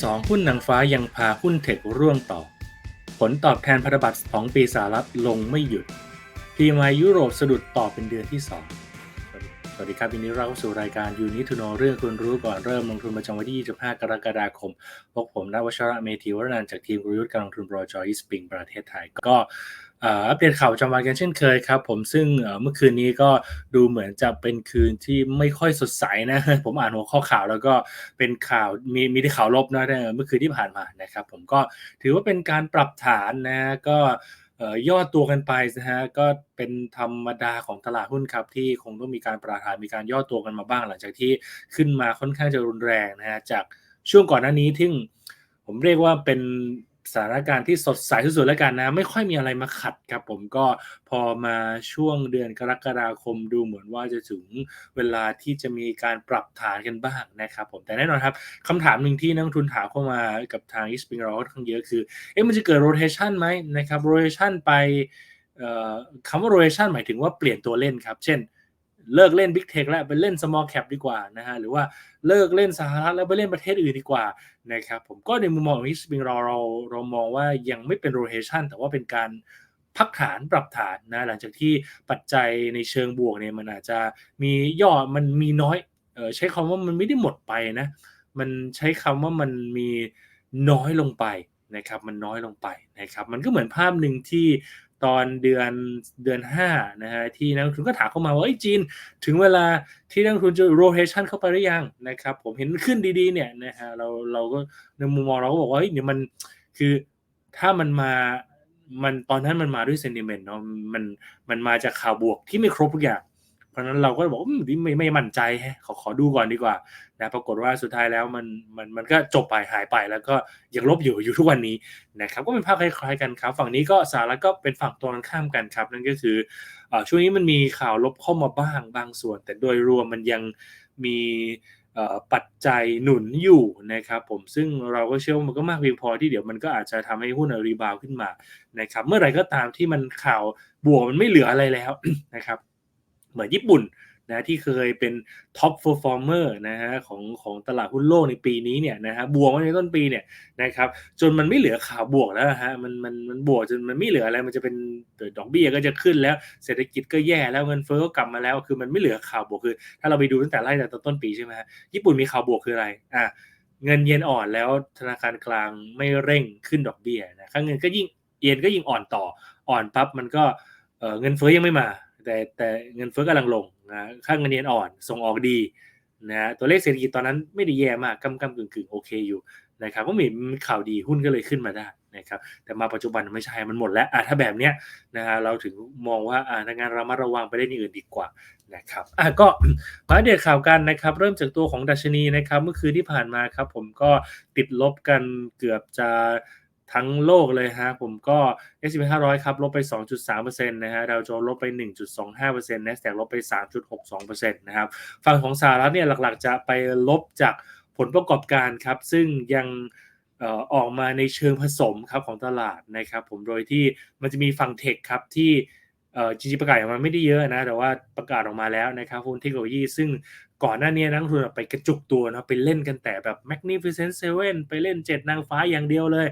สองหุ้นนางฟ้ายังพาหุ้นเทคร่วงต่อ ผลตอบแทนพันธบัตรของปีสหรัฐลงไม่หยุด พีมายุโรปสะดุดต่อเป็นเดือนที่ 2 สวัสดีครับวันนี้เราเข้าสู่รายการยูนิทูโนเรื่องคุณรู้ก่อนเริ่มลงทุนประจำวันที่ 25 กรกฎาคมพบผมนวชระเมธีวรนันจากทีมกลยุทธ์การลงทุนบรจอยสปริงประเทศไทยก็ อัปเดตข่าวประจำวันกันเช่นเคยครับผมซึ่งเมื่อคืนนี้ก็ดูเหมือนจะเป็นคืนที่ไม่ค่อยสดใสนะ ผมอ่านหัวข้อข่าวแล้วก็เป็นข่าวมีมีที่ข่าวลบนะเมื่อคืนที่ผ่านมานะครับผมก็ถือว่าเป็นการปรับฐานนะก็เอ่อย่อตัวกันไปนะฮะก็เป็นธรรมดาของตลาดหุ้นครับที่คงต้องมีการปรับฐานมีการย่อตัวกันมาบ้าง หลังจากที่ขึ้นมาค่อนข้างจะรุนแรงนะฮะจากช่วงก่อนหน้านี้ที่ผมเรียกว่าเป็น สถานการณ์ที่สดใสสุดๆแล้วกันนะ ไม่ค่อยมีอะไรมาขัดครับ ผมก็พอมาช่วงเดือนกรกฎาคมดูเหมือนว่าจะถึงเวลาที่จะมีการปรับฐานกันบ้างนะครับผมแต่แน่นอนครับคำถามหนึ่งที่นักทุนถามเข้ามากับทางอีสปิงเราค่อนข้างเยอะคือเอ๊ะมันจะเกิด rotation ไหมนะครับ rotation ไปคำว่า rotation หมายถึงว่าเปลี่ยนตัวเล่นครับ เช่น เลิกเล่น Big Tech แล้วไปเล่น Small Cap ดีกว่านะฮะหรือว่าเลิกเล่นสหรัฐแล้วไปเล่นประเทศอื่นดีกว่านะครับผมก็ในมุมมองของ h ิ p เราเราเรามองว่ายังไม่เป็น rotation แต่ว่าเป็นการพักฐานปรับฐานนะหลังจากที่ปัจจัยในเชิงบวกเนี่ยมันอาจจะมีย่อมันมีน้อยเออใช้คำว่ามันไม่ได้หมดไปนะมันใช้คำว่ามันมีน้อยลงไปนะครับมันน้อยลงไปนะครับมันก็เหมือนภาพหนึ่งที่ ตอนเดือนเดือน5นะฮะที่นักลงทุนก็ถามเข้ามาว่าไอ้จีน ถึงเวลาที่นักลงทุนจะโรเทชันเข้าไปหรือยังนะครับผมเห็นขึ้นดีๆเนี่ยนะฮะเราเราก็ในมุมมองเราก็บอกว่าเฮ้ยเนี่ยมันคือถ้ามันมามันตอนนั้นมันมาด้วยเซนติเมนต์เนาะมันมันมาจากข่าวบวกที่ไม่ครบทุกอย่าง เพราะนั้นเราก็บอกไม่ไม่มั่นใจฮะขอขอดูก่อนดีกว่านะปรากฏว่าสุดท้ายแล้วมันมันมันก็จบไปหายไปแล้วก็ยังลบอยู่อยู่ทุกวันนี้นะครับก็เป็นภาพคล้ายๆกันครับ ฝั่งนี้ก็สหรัฐก็เป็นฝั่งตรงกันข้ามกันครับ นั่นก็คือช่วงนี้มันมีข่าวลบเข้ามาบ้างบางส่วน แต่โดยรวมมันยังมีปัจจัยหนุนอยู่นะครับผมซึ่งเราก็เชื่อว่ามันก็มากเพียงพอที่เดี๋ยวมันก็อาจจะทำให้หุ้นรีบาวขึ้นมานะครับเมื่อไหร่ก็ตามที่มันข่าวบวกมันไม่เหลืออะไรแล้วนะครับ เหมือนญี่ปุ่นนะที่เคยเป็นท็อปเฟอร์ฟอร์เมอร์นะฮะของของตลาดหุ้นโลกในปีนี้เนี่ยนะฮะบวกมาในต้นปีเนี่ยนะครับจนมันไม่เหลือข่าวบวกแล้วฮะมันมันมันบวกจนมันไม่เหลืออะไรมันจะเป็นดอกเบี้ยก็จะขึ้นแล้วเศรษฐกิจก็แย่แล้วเงินเฟ้อก็กลับมาแล้วคือมันไม่เหลือข่าวบวกคือ ถ้าเราไปดูตั้งแต่ไล่จากต้นปีใช่ไหมฮะญี่ปุ่นมีข่าวบวกคืออะไรอะเงินเยนอ่อนแล้วธนาคารกลางไม่เร่งขึ้นดอกเบี้ยนะค่าเงินก็ยิ่งเยนก็ยิ่งอ่อนต่ออ่อนปั๊บมันก็เงินเฟ้อยังไม่มา แต่แต่เงินเฟ้อกำลังลงนะค่าเงินเยนอ่อนส่งออกดีนะตัวเลขเศรษฐกิจตอนนั้นไม่ได้แย่มากกำกำกึ่งกึ่งโอเคอยู่นะครับก็มีข่าวดีหุ้นก็เลยขึ้นมาได้นะครับแต่มาปัจจุบันไม่ใช่มันหมดแล้วอะถ้าแบบเนี้ยนะฮะเราถึงมองว่าอ่าทางานเรามาระวังไปเล่นอย่างอื่นดีกว่านะครับอะก็มาเดตข่าวกันนะครับเริ่มจากตัวของดัชนีนะครับเมื่อคืนที่ผ่านมาครับผมก็ติดลบกันเกือบจะ ทั้งโลกเลยฮะผมก็ S&P 500 ครับ ลบไป 2.3%นะฮะดาวโจนส์ลบไป 1.25% NASDAQ ลบไป 3.62%นะครับฝั่งของสหรัฐเนี่ยหลักๆ จะไปลบจากผลประกอบการครับ ซึ่งยังออกมาในเชิงผสมครับของตลาดนะครับผมโดยที่มันจะมีฝั่งเทคครับที่จริงๆประกาศออกมาไม่ได้เยอะนะ แต่ว่าประกาศออกมาแล้วนะครับหุ้นเทคโนโลยีซึ่ง ก่อนหน้านี้นักทุนไปกระจุกตัวนะไปเล่นกันแต่แบบ Magnificent Seven ไปเล่นเจ็ดนางฟ้าอย่างเดียวเลย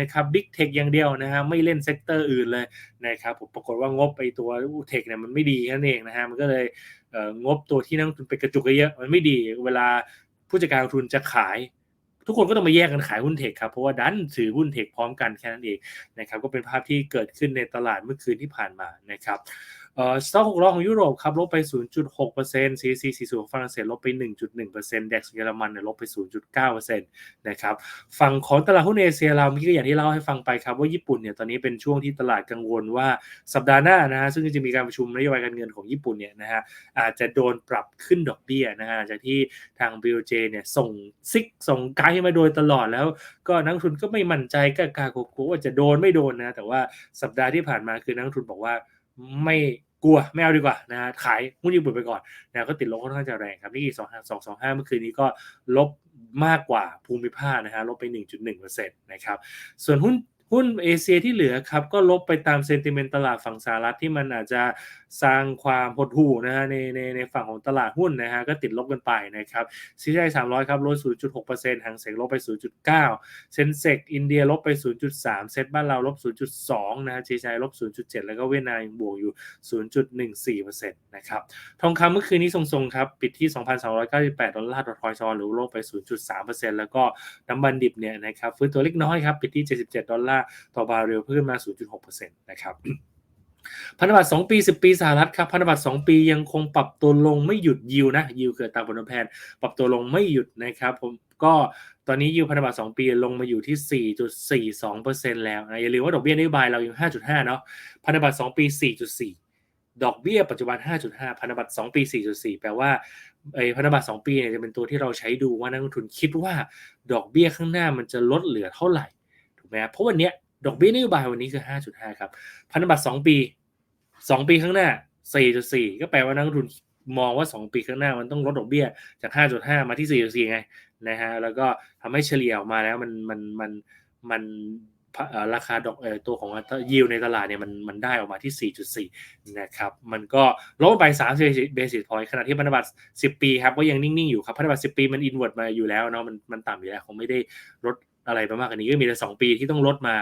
นะครับ Big Tech อย่างเดียวนะฮะไม่เล่นเซกเตอร์อื่นเลยนะครับผมปรากฏว่างบไปตัวเทคเนี่ยมันไม่ดีนั่นเองนะฮะมันก็เลยงบตัวที่นักทุนไปกระจุกเยอะมันไม่ดีเวลาผู้จัดการทุนจะขายทุกคนก็ต้องมาแยกกันขายหุ้นเทคครับเพราะว่าดันถือหุ้นเทคพร้อมกันแค่นั้นเองนะครับก็เป็นภาพที่เกิดขึ้นในตลาดเมื่อคืนที่ผ่านมานะครับ เอ่อสต็อกหกล้อของยุโรปครับลบไป 0.6% CAC 40ของฝรั่งเศสลบไป 1.1% DAX เยอรมันเนี่ยลบไป 0.9%นะครับฝั่งของตลาดหุ้นเอเชียเราเมื่อกี้อย่างที่เล่าให้ฟังไปครับว่าญี่ปุ่นเนี่ยตอนนี้เป็นช่วงที่ตลาดกังวลว่าสัปดาห์หน้านะฮะซึ่งจะมีการประชุมนโยบายการเงินของญี่ปุ่นเนี่ยนะฮะอาจจะโดนปรับขึ้นดอกเบี้ยนะฮะจากที่ทาง BOJ เนี่ยส่งซิกส่งไกด์มาโดยตลอดแล้ว ก็นักทุนก็ไม่มั่นใจก็กล้ากลัวว่าจะโดนไม่โดนนะแต่ว่าสัปดาห์ที่ผ่านมาคือนักทุนบอกว่าไม่ กลัวไม่เอาดีกว่านะขายหุ้นญี่ปุ่นไปก่อนนะก็ติดลบค่อนข้างจะแรงครับนี่สองสองสองห้าเมื่อคืนนี้ก็ลบมากกว่าภูมิภาคนะฮะลบไป 1.1%นะครับส่วนหุ้น หุ้นเอเชียที่เหลือครับก็ลบไปตามเซนติเมนต์ตลาดฝั่งสหรัฐที่มันอาจจะสร้างความหดหู่นะฮะในในในฝั่งของตลาดหุ้นนะฮะก็ติดลบกันไปนะครับซีไอสามร้อยครับลด 0.6%หางเสงลบไป 0.9 เซนเซกอินเดียลบไป 0.3 เซตบ้านเราลบ 0.2 นะฮะจีไลบ 0.7 แล้วก็เวียดนามบวกอยู่ 0.14%นะครับทองคำเมื่อคืนนี้ทรงๆครับปิดที่ 2,298 ดอลลาร์ต่อทอยซอนหรือลบไป 0.3%แล้วก็น้ำมันดิบเนี่ยนะครับฟื้นตัวเล็กน้อยครับปิดที่ 77 ดอลลาร์ต่อบาร์เรลเพิ่มมา 0.6%นะครับพันธบัตร2ปี 10 ปีสหรัฐครับพันธบัตร2ปียังคงปรับตัวลงไม่หยุดยิวนะยิวคืออัตราผลตอบแทนปรับตัวลงไม่หยุดนะครับผมก็ตอนนี้ยิวพันธบัตร2ปีลงมาอยู่ที่ 4.42%แล้วนะอย่าลืมว่าดอกเบี้ยนโยบายเรายัง5.5 เนาะพันธบัตร2ปี 4.4 ดอกเบี้ยปัจจุบัน 5.5 พันธบัตร2ปี 4.4 แปลว่าไอ้พันธบัตร2ปีเนี่ยจะเป็นตัวที่เราใช้ดูว่านักลงทุนคิดว่าดอกเบี้ยข้างหน้ามันจะลดเหลือเท่าไหร่ ถูกไหมเพราะวันเนี้ยดอกเบี้ยนโยบายวันนี้คือ 5.5 ครับ พันธบัตร 2 ปีสองปีข้างหน้า 4.4 ก็แปลว่านักลงทุนมองว่า 2 ปีข้างหน้ามันต้องลดดอกเบี้ยจาก 5.5 มาที่ 4.4 ไงนะฮะ แล้วก็ทำให้เฉลี่ยออกมาแล้วมันมันมันมันราคาดอกเออตัวของยิวในตลาดเนี่ยมันมันได้ออกมาที่ 4.4 นะครับ มันก็ลดไป30 basis point ขณะที่พันธบัตร 10 ปีครับก็ยังนิ่ง ๆ อยู่ครับ พันธบัตร 10 ปีมันอินเวอร์ตมาอยู่แล้วเนาะ มันมันต่ำอยู่แล้วคงไม่ได้ลด อะไรไปมากกว่านี้ก็มีแต่สองปีที่ต้องลดมา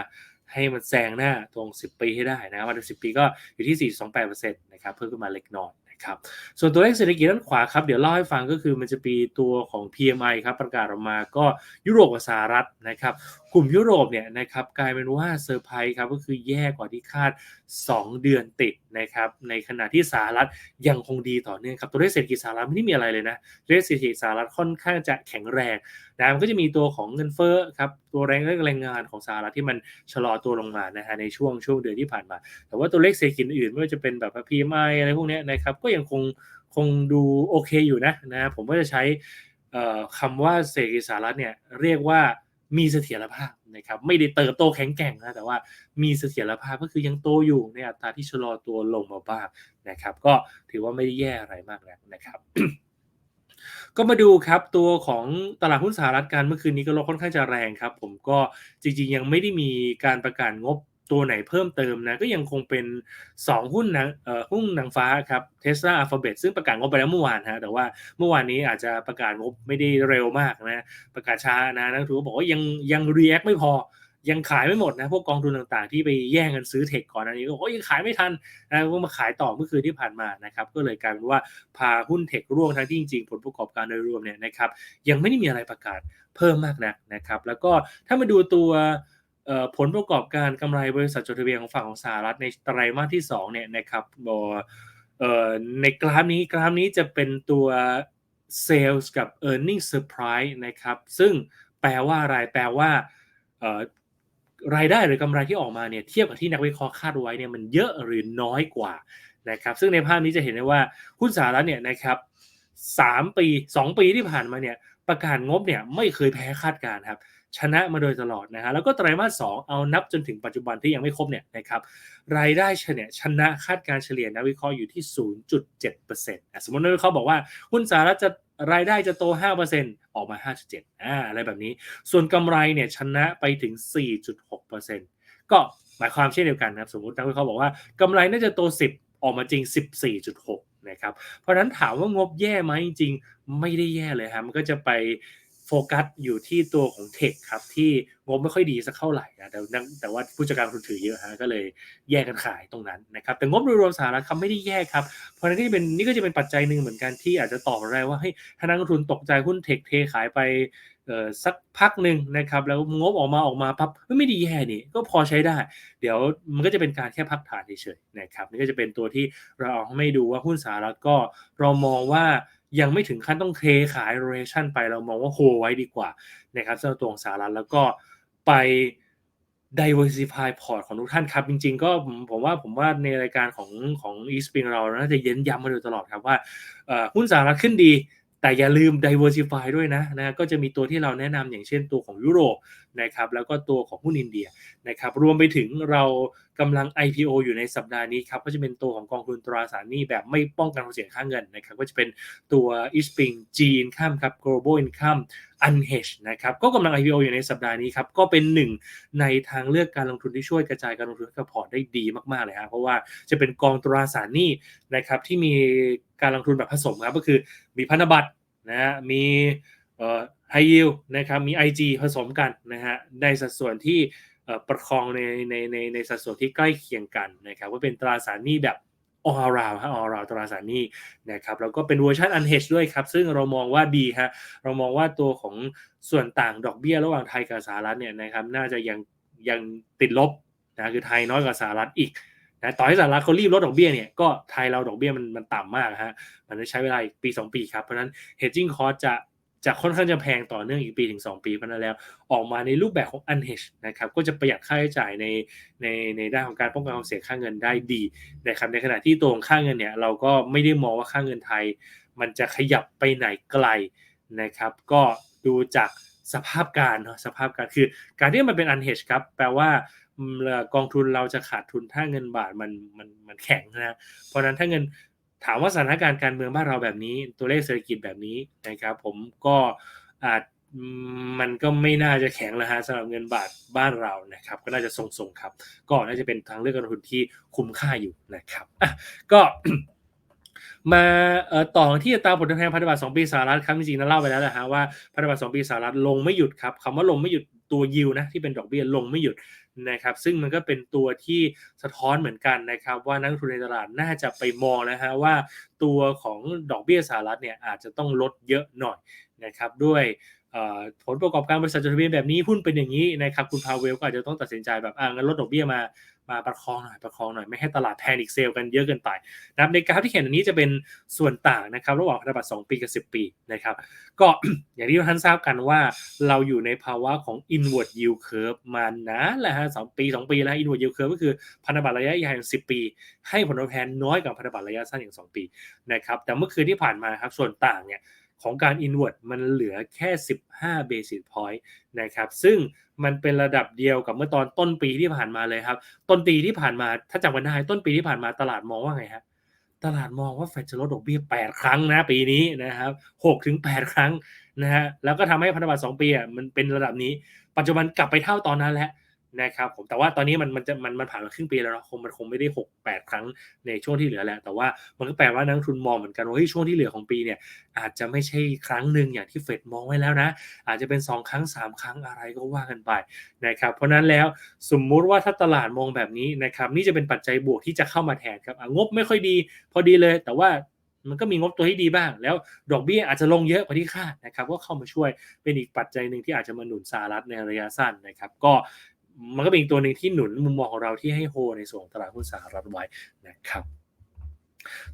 ให้มันแซงหน้าตรง 10 ปีให้ได้นะวัน10ปีก็อยู่ที่ 4.28%นะครับเพิ่มขึ้นมาเล็กน้อยนะครับส่วนตัวเลขเศรษฐกิจด้านขวาครับ เดี๋ยวเล่าให้ฟังก็คือมันจะปีตัวของ PMI ครับประกาศออกมาก็ยุโรปกับสหรัฐนะครับ กลุ่มยุโรปเนี่ยนะครับกลายเป็นว่าเซอร์ไพรส์ครับก็คือแย่กว่าที่คาด 2 เดือนติดนะครับในขณะที่สหรัฐยังคงดีต่อเนื่องครับตัวเลขเศรษฐกิจสหรัฐไม่ได้มีอะไรเลยนะตัวเลขเศรษฐกิจสหรัฐค่อนข้างจะแข็งแรงนะมันก็จะมีตัวของเงินเฟ้อครับตัวแรงแรงงานของสหรัฐที่มันชะลอตัวลงมานะฮะในช่วงช่วงเดือนที่ผ่านมา แต่ว่าตัวเลขเศรษฐกิจอื่นไม่ว่าจะเป็นแบบ PMI อะไรพวกนี้นะครับก็ยังคงคงดูโอเคอยู่นะนะผมก็จะใช้คำว่าเศรษฐกิจสหรัฐเนี่ยเรียกว่า มีเสถียรภาพนะครับไม่ได้เติบโตแข็งแกร่งนะแต่ว่ามีเสถียรภาพก็คือยังโตอยู่ในอัตราที่ชะลอตัวลงมาบ้างนะครับ ก็ถือว่าไม่ได้แย่อะไรมากแล้วนะครับ ก็มาดูครับตัวของตลาดหุ้นสหรัฐการเมื่อคืนนี้ก็ลดค่อนข้างจะแรงครับ ผมก็จริงๆยังไม่ได้มีการประกาศงบ ตัวไหนเพิ่มเติมนะก็ยังคงเป็น 2 หุ้นนะหุ้นนางฟ้าครับ Tesla Alphabet ซึ่งประกาศงบไปแล้วเมื่อวานฮะแต่ว่าเมื่อวานนี้อาจจะประกาศงบไม่ได้เร็วมากนะประกาศช้านะนักทุนบอกว่ายังยัง react ไม่พอยังขายไม่หมดนะพวกกองทุนต่างๆ ที่ไปแย่งกันซื้อเทคก่อนอันนี้ก็บอกว่ายังขายไม่ทันนะก็มาขายต่อเมื่อคืนที่ผ่านมานะครับก็เลยกลายเป็นว่าพาหุ้นเทคร่วงทั้งที่จริงๆผลประกอบการโดยรวมเนี่ยนะครับยังไม่ได้มีอะไรประกาศเพิ่มมากนักนะครับแล้วก็ถ้ามาดูตัว ผลประกอบการกำไรบริษัทจดทะเบียนของฝั่งของสหรัฐในไตรมาสที่2เนี่ยนะครับในกราฟนี้กราฟนี้จะเป็นตัว sales กับ earning surprise นะครับ ซึ่งแปลว่าอะไรแปลว่ารายได้หรือกำไรที่ออกมาเนี่ยเทียบกับที่นักวิเคราะห์คาดไว้เนี่ยมันเยอะหรือน้อยกว่านะครับซึ่งในภาพนี้จะเห็นได้ว่าหุ้นสหรัฐเนี่ยนะครับสามปีสองปีที่ผ่านมาเนี่ยประกาศงบเนี่ยไม่เคยแพ้คาดการครับ ชนะมาโดยตลอดนะฮะแล้วก็ไตรมาสสเอานับจนถึงปัจจุบันที่ยังไม่ครบเนี่ยนะครับรายได้เฉลี่ยชนะคาดการเฉลี่ยนักวิเคราะห์อยู่ที่ 0.7%สมมตินักวิเคราะห์บอกว่าหุ้นสหรัฐจะรายได้จะโต 5%ออกมา 5.7อ่าอะไรแบบนี้ ส่วนกำไรเนี่ยชนะไปถึง 4.6%ก็หมายความเช่นเดียวกันนะครับสมมตินักวิเคราะห์บอกว่ากำไรน่าจะโต 10 ออกมาจริง 14.6นะครับเพราะนั้นถามว่างบแย่ไหมจริงไม่ได้แย่เลยครับมันก็จะไป โฟกัสอยู่ที่ตัวของเทคครับที่งบไม่ค่อยดีสักเท่าไหร่นะแต่แต่ว่าผู้จัดการทุนถือเยอะฮะก็เลยแยกกันขายตรงนั้นนะครับแต่งบโดยรวมสหรัฐเขาไม่ได้แยกครับเพราะนั้นนี่เป็นนี่ก็จะเป็นปัจจัยหนึ่งเหมือนกันที่อาจจะตอบได้ว่าให้ถ้านักลงทุนตกใจหุ้นเทคเทขายไปเออสักพักหนึ่งนะครับแล้วงบออกมาออกมาปั๊บไม่ด้แย่นี่ก็พอใช้ได้ เดี๋ยวมันก็จะเป็นการแค่พักฐานเฉยๆนะครับนี่ก็จะเป็นตัวที่เราเอาให้ดูว่าหุ้นสหรัฐก็เรามองว่า ยังไม่ถึงขั้นต้องเทขาย rotation ไปเรามองว่าโฮไว้ดีกว่านะครับสำหรับตัวของสหรัฐแล้วก็ไป diversify port ของทุกท่านครับ จริง ๆ ก็ผมว่าผมว่าในรายการของของ e s p r i n g เราน่าจะเย้นย้ำมาโดยตลอดครับว่าหุ้นสหรัฐขึ้นดี แต่อย่าลืม diversify ด้วยนะนะก็จะมีตัวที่เราแนะนำอย่างเช่นตัวของยุโรป นะครับแล้วก็ตัวของหุ้นอินเดียนะครับรวมไปถึงเรากำลัง IPO อยู่ในสัปดาห์นี้ครับก็จะเป็นตัวของกองทุนตราสารหนี้แบบไม่ป้องกันความเสี่ยงค่าเงินนะครับก็จะเป็นตัว e s p i n g G Income ครับ Global Income Unhedged นะครับก็กำลัง IPO อยู่ในสัปดาห์นี้ครับก็เป็นหนึ่งในทางเลือกการลงทุนที่ช่วยกระจายการลงทุนกับพอร์ตได้ดีมากๆเลยครับเพราะว่าจะเป็นกองตราสารหนี้นะครับที่มีการลงทุนแบบผสมครับก็คือมีพันธบัตรนะฮะมี high yield นะครับมี IG ผสมกันนะฮะในสัดส่วนที่ประคองในในในในสัดส่วนที่ใกล้เคียงกันนะครับว่าเป็นตราสารหนี้แบบ all around ฮะ all around ตราสารหนี้นะครับแล้วก็เป็นเวอร์ชัน unhedge ด้วยครับ ซึ่งเรามองว่าดีฮะเรามองว่าตัวของส่วนต่างดอกเบี้ยระหว่างไทยกับสหรัฐเนี่ยนะครับน่าจะยังยังติดลบนะคือไทยน้อยกว่าสหรัฐอีกนะต่อให้สหรัฐเขารีบลดดอกเบี้ยเนี่ยก็ไทยเราดอกเบี้ยมันมันต่ำมากฮะมันจะใช้เวลาอีกปี 2 ปีครับ เพราะนั้น hedging cost จะ จะค่อนข้างจะแพงต่อเนื่องอีกปีถึง 2 ปีเพราะนั้นแล้ว ออกมาในรูปแบบของ unhedge นะครับก็จะประหยัดค่าใช้จ่ายในในในด้านของการป้องกันความเสี่ยงค่าเงินได้ดีนะครับในขณะที่ตัวของค่าเงินเนี่ยเราก็ไม่ได้มองว่าค่าเงินไทย มันจะขยับไปไหนไกลนะครับ ก็ดูจากสภาพการเนาะสภาพการคือการที่มันเป็น unhedge ครับแปลว่ากองทุนเราจะขาดทุนถ้าเงินบาทมันมันมันแข็งนะเพราะนั้นถ้าเงิน ถามว่าสถานการณ์การเมืองบ้านเราแบบนี้ ตัวเลขเศรษฐกิจแบบนี้นะครับ ผมก็อาจมันก็ไม่น่าจะแข็งแล้วฮะสำหรับเงินบาทบ้านเรานะครับ ก็น่าจะทรงๆครับ ก็น่าจะเป็นทางเลือกการลงทุนที่คุ้มค่าอยู่นะครับก็มาต่อที่ตาผลตอบแทนพันธบัตร2ปีสหรัฐครับจริงๆนั้นเล่าไปแล้วนะฮะว่าพันธบัตร2ปีสหรัฐลงไม่หยุดครับคำว่าลงไม่หยุดตัวยิวนะที่เป็นดอกเบี้ยลงไม่หยุด นะครับซึ่งมันก็เป็นตัวที่สะท้อนเหมือนกันนะครับว่านักทุนในตลาดน่าจะไปมองนะฮะว่าตัวของดอกเบี้ยสหรัฐเนี่ยอาจจะต้องลดเยอะหน่อยนะครับด้วย ผลประกอบการบริษัทจดทะเบียนแบบนี้หุ้นเป็นอย่างนี้นะครับคุณพาเวลก็อาจจะต้องตัดสินใจแบบอ่างั้นลดดอกเบี้ยมามาประคองหน่อยประคองหน่อยไม่ให้ตลาดแพนิคเซลกันเยอะเกินไปนะครับในกราฟที่เห็นอันนี้จะเป็นส่วนต่างนะครับ ระหว่างพันธบัตร2ปีกับ 10 ปีนะครับก็อย่างที่ท่านทราบกันว่าเราอยู่ในภาวะของ inward yield curve มานานแล้วฮะสปี 2 ปีแล้ว inward yield curve ก็คือพันธบัตรระยะยาวอย่าง 10 ปี ให้ผลตอบแทนน้อยกว่าพันธบัตรระยะสั้นอย่าง 2 ปีนะครับแต่เมื่อคืนที่ผ่านมาครับส่วนต่างเนี่ย ของการ inward มันเหลือแค่ 15 basis point นะครับ ซึ่งมันเป็นระดับเดียวกับเมื่อตอนต้นปีที่ผ่านมาเลยครับ ต้นปีที่ผ่านมา ถ้าจำกันได้ต้นปีที่ผ่านมาตลาดมองว่าไงฮะ ตลาดมองว่าเฟดจะลดดอกเบี้ย 8 ครั้งนะปีนี้นะครับ6ถึง 8 ครั้งนะฮะ แล้วก็ทำให้พันธบัตร2ปีอะมันเป็นระดับนี้ ปัจจุบันกลับไปเท่าตอนนั้นแล้ว นะครับผมแต่ว่าตอนนี้มันมันจะมันมันผ่านมาครึ่งปีแล้วเนาะคงมันคงไม่ได้หกแปดครั้งในช่วงที่เหลือแหละแต่ว่ามันก็แปลว่านักทุนมองเหมือนกันว่าช่วงที่เหลือของปีเนี่ยอาจจะไม่ใช่ครั้งหนึ่งอย่างที่เฟดมองไว้แล้วนะ อาจจะเป็น 2 ครั้ง 3 ครั้งอะไรก็ว่ากันไปนะครับเพราะนั้นแล้วสมมุติว่าถ้าตลาดมองแบบนี้นะครับนี่จะเป็นปัจจัยบวกที่จะเข้ามาแทนครับงบไม่ค่อยดี พอดีเลยแต่ว่ามันก็มีงบตัวที่ดีบ้าง แล้วดอกเบี้ยอาจจะลงเยอะกว่าที่คาดนะครับก็เข้ามาช่วยเป็นอีกปัจจัยหนึ่งที่อาจจะมาหนุนสหรัฐในระยะสั้นนะครับ ก็ มันก็เป็นอีกตัวหนึ่งที่หนุนมุมมองของเราที่ให้โฮในส่วนตลาดหุ้นสหรัฐไว้นะครับ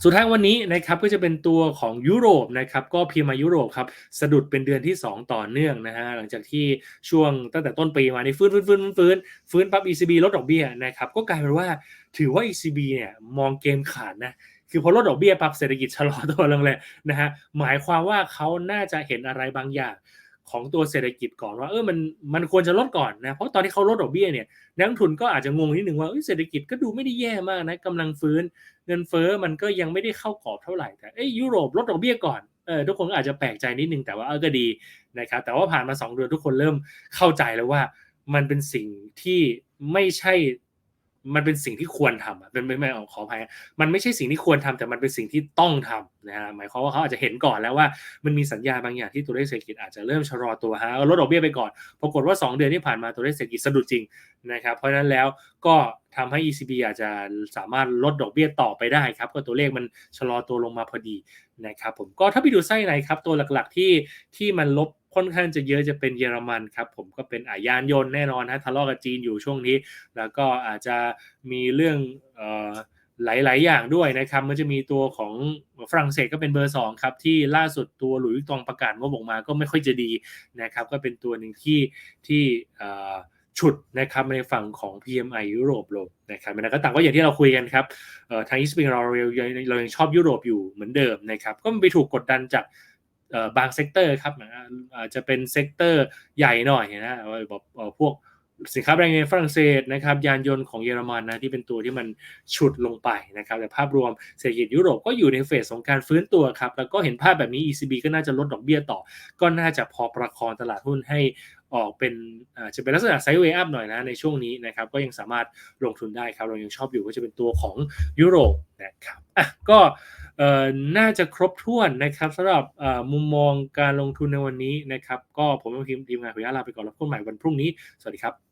สุดท้ายวันนี้นะครับก็จะเป็นตัวของยุโรปนะครับก็พีมายุโรปครับสะดุดเป็นเดือนที่ 2 ต่อเนื่องนะฮะหลังจากที่ช่วงตั้งแต่ต้นปีมาในฟื้นฟื้นฟื้นฟื้นฟื้นปั๊บ ECB ลดดอกเบี้ยนะครับก็กลายเป็นว่าถือว่า ECB เนี่ยมองเกมขาดนะคือพอลดดอกเบี้ยปั๊บเศรษฐกิจชะลอตัวลงเลยนะฮะหมายความว่าเขาน่าจะเห็นอะไรบางอย่าง ของตัวเศรษฐกิจก่อนว่าเออมันมันควรจะลดก่อนนะเพราะตอนที่เขาลดดอกเบี้ยเนี่ยนักทุนก็อาจจะงงนิดหนึ่งว่าเศรษฐกิจก็ดูไม่ได้แย่มากนะกำลังฟื้น เงินเฟ้อมันก็ยังไม่ได้เข้ากรอบเท่าไหร่แต่เอ้ยุโรปลดดอกเบี้ยก่อนเออทุกคนอาจจะแปลกใจนิดนึงแต่ว่าเออก็ดีนะครับแต่ว่าผ่านมา 2 เดือนทุกคนเริ่มเข้าใจแล้วว่ามันเป็นสิ่งที่ไม่ใช่มันเป็นสิ่งที่ควรทำอะเป็นไม่ไม่ขออภัยมันไม่ใช่สิ่งที่ควรทำแต่มันเป็นสิ่งที่ต้องทำนะฮะหมายความว่าเขาอาจจะเห็นก่อนแล้วว่ามันมีสัญญาบางอย่างที่ตัวเลขเศรษฐกิจอาจจะเริ่มชะลอตัวฮะลดดอกเบี้ยไปก่อนปรากฏว่า 2 เดือนที่ผ่านมาตัวเลขเศรษฐกิจสะดุดจริงนะครับเพราะฉะนั้นแล้วก็ทำให้ ECB อาจจะสามารถลดดอกเบี้ยต่อไปได้ครับ ก็ตัวเลขมันชะลอตัวลงมาพอดีนะครับผมก็ถ้าไปดูไส้ในครับ ตัวหลักๆที่ที่มันลบค่อนข้างจะเยอะจะเป็นเยอรมันครับผมก็เป็นอายานยนต์แน่นอนฮะทะเลาะกับจีนอยู่ช่วงนี้ แล้วก็อาจจะมีเรื่อง หลาย ๆ อย่างด้วยนะครับ มันจะมีตัวของฝรั่งเศสก็เป็นเบอร์ 2 ครับ ที่ล่าสุดตัวหลุยส์ตองประกาศว่าบอกมาก็ไม่ค่อยจะดีนะครับ ก็เป็นตัวหนึ่งที่ที่ฉุดนะครับในฝั่งของ PMI ยุโรปลงนะครับมันก็ต่างก็อย่างที่เราคุยกันครับทางอีสปริงเราเรายังชอบยุโรปอยู่เหมือนเดิมนะครับ ก็มันไปถูกกดดันจากบางเซกเตอร์ครับอาจจะเป็นเซกเตอร์ใหญ่หน่อยนะแบบพวก สินค้าแบรนด์เนมฝรั่งเศสนะครับยานยนต์ของเยอรมันนะที่เป็นตัวที่มันฉุดลงไปนะครับแต่ภาพรวมเศรษฐกิจยุโรปก็อยู่ในเฟสของการฟื้นตัวครับแล้วก็เห็นภาพแบบนี้ ECB ก็น่าจะลดดอกเบี้ยต่อ ก็น่าจะพอประคองตลาดหุ้นให้ออกเป็นจะเป็นลักษณะไซด์เวย์อัพหน่อยนะในช่วงนี้นะครับก็ยังสามารถลงทุนได้ครับ เรายังชอบอยู่ก็จะเป็นตัวของยุโรปนะครับอะก็น่าจะครบถ้วนนะครับสำหรับมุมมองการลงทุนในวันนี้นะครับ ก็ผมกับทีมทีมงานขออนุญาตลาไปก่อนแล้วพบกันใหม่วันพรุ่งนี้ สวัสดีครับ